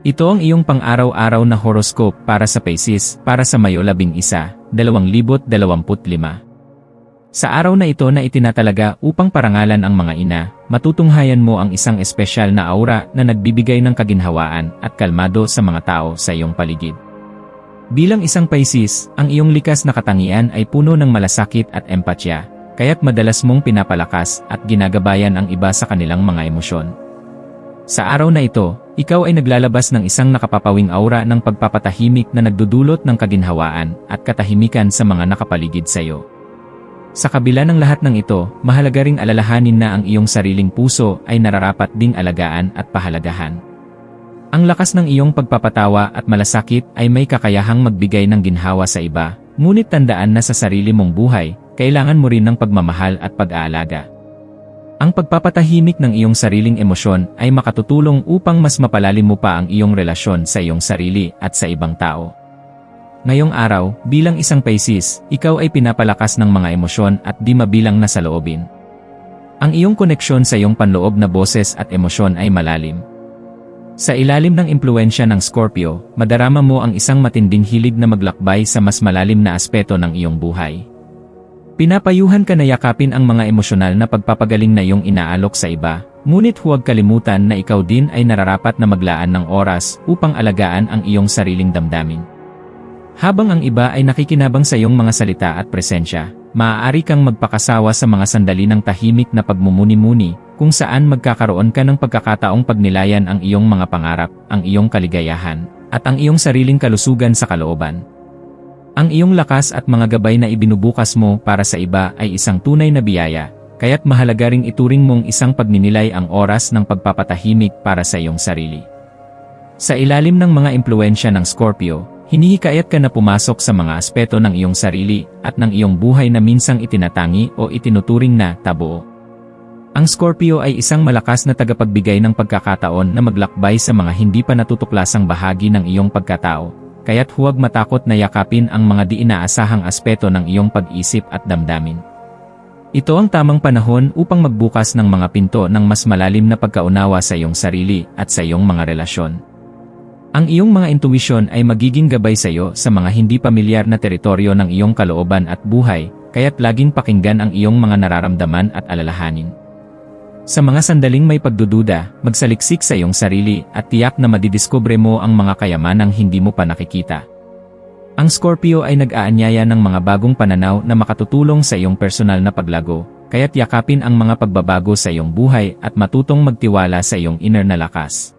Ito ang iyong pang-araw-araw na horoscope para sa Pisces para sa Mayo 11, 2025. Sa araw na ito na itinatalaga upang parangalan ang mga ina, matutunghayan mo ang isang espesyal na aura na nagbibigay ng kaginhawaan at kalmado sa mga tao sa iyong paligid. Bilang isang Pisces, ang iyong likas na katangian ay puno ng malasakit at empatya, kaya't madalas mong pinapalakas at ginagabayan ang iba sa kanilang mga emosyon. Sa araw na ito, ikaw ay naglalabas ng isang nakapapawing aura ng pagpapatahimik na nagdudulot ng kaginhawaan at katahimikan sa mga nakapaligid sa iyo. Sa kabila ng lahat ng ito, mahalaga ring alalahanin na ang iyong sariling puso ay nararapat ding alagaan at pahalagahan. Ang lakas ng iyong pagpapatawa at malasakit ay may kakayahang magbigay ng ginhawa sa iba, ngunit tandaan na sa sarili mong buhay, kailangan mo rin ng pagmamahal at pag-aalaga. Ang pagpapatahimik ng iyong sariling emosyon ay makatutulong upang mas mapalalim mo pa ang iyong relasyon sa iyong sarili at sa ibang tao. Ngayong araw, bilang isang Pisces, ikaw ay pinapalakas ng mga emosyon at di mabilang na sa loobin. Ang iyong koneksyon sa iyong panloob na boses at emosyon ay malalim. Sa ilalim ng impluensya ng Scorpio, madarama mo ang isang matinding hilig na maglakbay sa mas malalim na aspeto ng iyong buhay. Pinapayuhan ka na yakapin ang mga emosyonal na pagpapagaling na iyong inaalok sa iba, ngunit huwag kalimutan na ikaw din ay nararapat na maglaan ng oras upang alagaan ang iyong sariling damdamin. Habang ang iba ay nakikinabang sa iyong mga salita at presensya, maaari kang magpakasawa sa mga sandali ng tahimik na pagmumuni-muni, kung saan magkakaroon ka ng pagkakataong pagnilayan ang iyong mga pangarap, ang iyong kaligayahan, at ang iyong sariling kalusugan sa kalooban. Ang iyong lakas at mga gabay na ibinubukas mo para sa iba ay isang tunay na biyaya, kaya't mahalaga ring ituring mong isang pagninilay ang oras ng pagpapatahimik para sa iyong sarili. Sa ilalim ng mga impluensya ng Scorpio, hinihikayat ka na pumasok sa mga aspeto ng iyong sarili at ng iyong buhay na minsang itinatangi o itinuturing na tabuo. Ang Scorpio ay isang malakas na tagapagbigay ng pagkakataon na maglakbay sa mga hindi pa natutuklasang bahagi ng iyong pagkatao, kaya't huwag matakot na yakapin ang mga di inaasahang aspeto ng iyong pag-isip at damdamin. Ito ang tamang panahon upang magbukas ng mga pinto ng mas malalim na pagkaunawa sa iyong sarili at sa iyong mga relasyon. Ang iyong mga intuisyon ay magiging gabay sa iyo sa mga hindi pamilyar na teritoryo ng iyong kalooban at buhay, kaya't laging pakinggan ang iyong mga nararamdaman at alalahanin. Sa mga sandaling may pagdududa, magsaliksik sa iyong sarili at tiyak na madidiskubre mo ang mga kayamanang hindi mo pa nakikita. Ang Scorpio ay nag-aanyaya ng mga bagong pananaw na makatutulong sa iyong personal na paglago, kaya't yakapin ang mga pagbabago sa iyong buhay at matutong magtiwala sa iyong inner na lakas.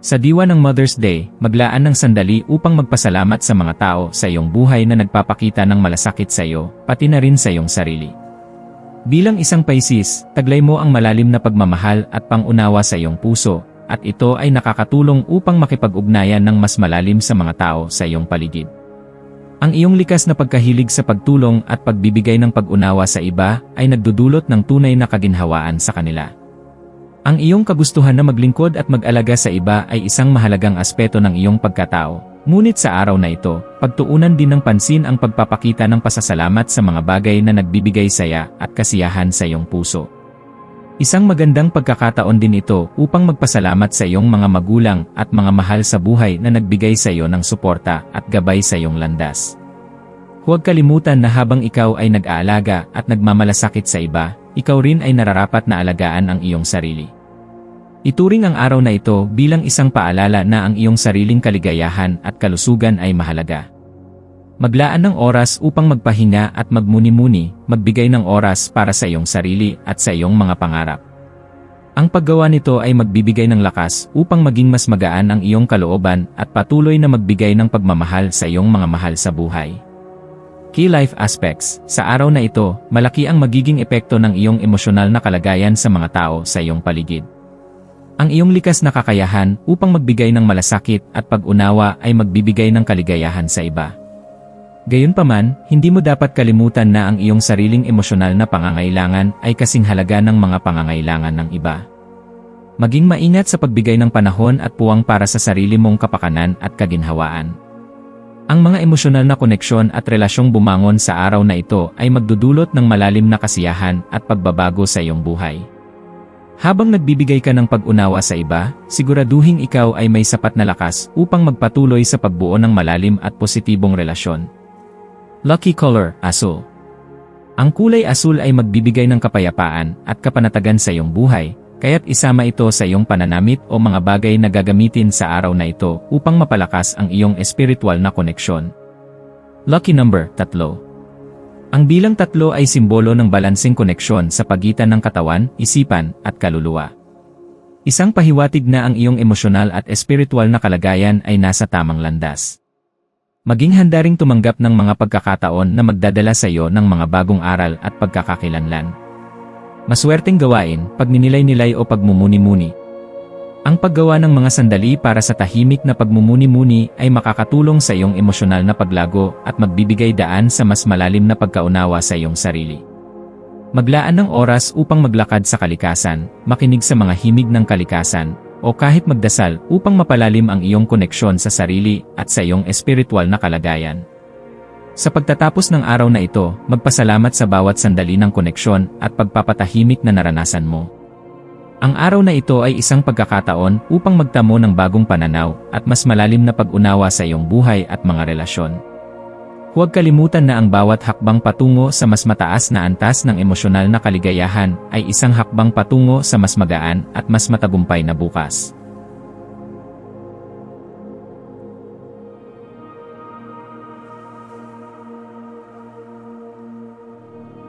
Sa diwa ng Mother's Day, maglaan ng sandali upang magpasalamat sa mga tao sa iyong buhay na nagpapakita ng malasakit sa iyo, pati na rin sa iyong sarili. Bilang isang Pisces, taglay mo ang malalim na pagmamahal at pangunawa sa iyong puso, at ito ay nakakatulong upang makipag-ugnayan ng mas malalim sa mga tao sa iyong paligid. Ang iyong likas na pagkahilig sa pagtulong at pagbibigay ng pag-unawa sa iba ay nagdudulot ng tunay na kaginhawaan sa kanila. Ang iyong kagustuhan na maglingkod at mag-alaga sa iba ay isang mahalagang aspeto ng iyong pagkatao, Ngunit sa araw na ito, pagtuunan din ng pansin ang pagpapakita ng pasasalamat sa mga bagay na nagbibigay saya at kasiyahan sa iyong puso. Isang magandang pagkakataon din ito upang magpasalamat sa iyong mga magulang at mga mahal sa buhay na nagbigay sa iyo ng suporta at gabay sa iyong landas. Huwag kalimutan na habang ikaw ay nag-aalaga at nagmamalasakit sa iba, ikaw rin ay nararapat na alagaan ang iyong sarili. Ituring ang araw na ito bilang isang paalala na ang iyong sariling kaligayahan at kalusugan ay mahalaga. Maglaan ng oras upang magpahinga at magmuni-muni, magbigay ng oras para sa iyong sarili at sa iyong mga pangarap. Ang paggawa nito ay magbibigay ng lakas upang maging mas magaan ang iyong kalooban at patuloy na magbigay ng pagmamahal sa iyong mga mahal sa buhay. Key Life Aspects Sa araw na ito, malaki ang magiging epekto ng iyong emosyonal na kalagayan sa mga tao sa iyong paligid. Ang iyong likas na kakayahan upang magbigay ng malasakit at pag-unawa ay magbibigay ng kaligayahan sa iba. Gayunpaman, hindi mo dapat kalimutan na ang iyong sariling emosyonal na pangangailangan ay kasing halaga ng mga pangangailangan ng iba. Maging maingat sa pagbigay ng panahon at puwang para sa sarili mong kapakanan at kaginhawaan. Ang mga emosyonal na koneksyon at relasyong bumangon sa araw na ito ay magdudulot ng malalim na kasiyahan at pagbabago sa iyong buhay. Habang nagbibigay ka ng pag-unawa sa iba, siguraduhing ikaw ay may sapat na lakas upang magpatuloy sa pagbuo ng malalim at positibong relasyon. Lucky Color, Asul Ang kulay asul ay magbibigay ng kapayapaan at kapanatagan sa iyong buhay, kaya't isama ito sa iyong pananamit o mga bagay na gagamitin sa araw na ito upang mapalakas ang iyong espiritual na koneksyon. Lucky Number 3 ang bilang tatlo ay simbolo ng balansing koneksyon sa pagitan ng katawan, isipan, at kaluluwa. Isang pahiwatig na ang iyong emosyonal at espiritual na kalagayan ay nasa tamang landas. Maging handa ring tumanggap ng mga pagkakataon na magdadala sa iyo ng mga bagong aral at pagkakakilanlan. Maswerteng gawain, pagninilay-nilay o pagmumuni-muni, ang paggawa ng mga sandali para sa tahimik na pagmumuni-muni ay makakatulong sa iyong emosyonal na paglago at magbibigay daan sa mas malalim na pagkaunawa sa iyong sarili. Maglaan ng oras upang maglakad sa kalikasan, makinig sa mga himig ng kalikasan, o kahit magdasal upang mapalalim ang iyong koneksyon sa sarili at sa iyong espiritual na kalagayan. Sa pagtatapos ng araw na ito, magpasalamat sa bawat sandali ng koneksyon at pagpapatahimik na naranasan mo. Ang araw na ito ay isang pagkakataon upang magtamo ng bagong pananaw at mas malalim na pag-unawa sa iyong buhay at mga relasyon. Huwag kalimutan na ang bawat hakbang patungo sa mas mataas na antas ng emosyonal na kaligayahan ay isang hakbang patungo sa mas magaan at mas matagumpay na bukas.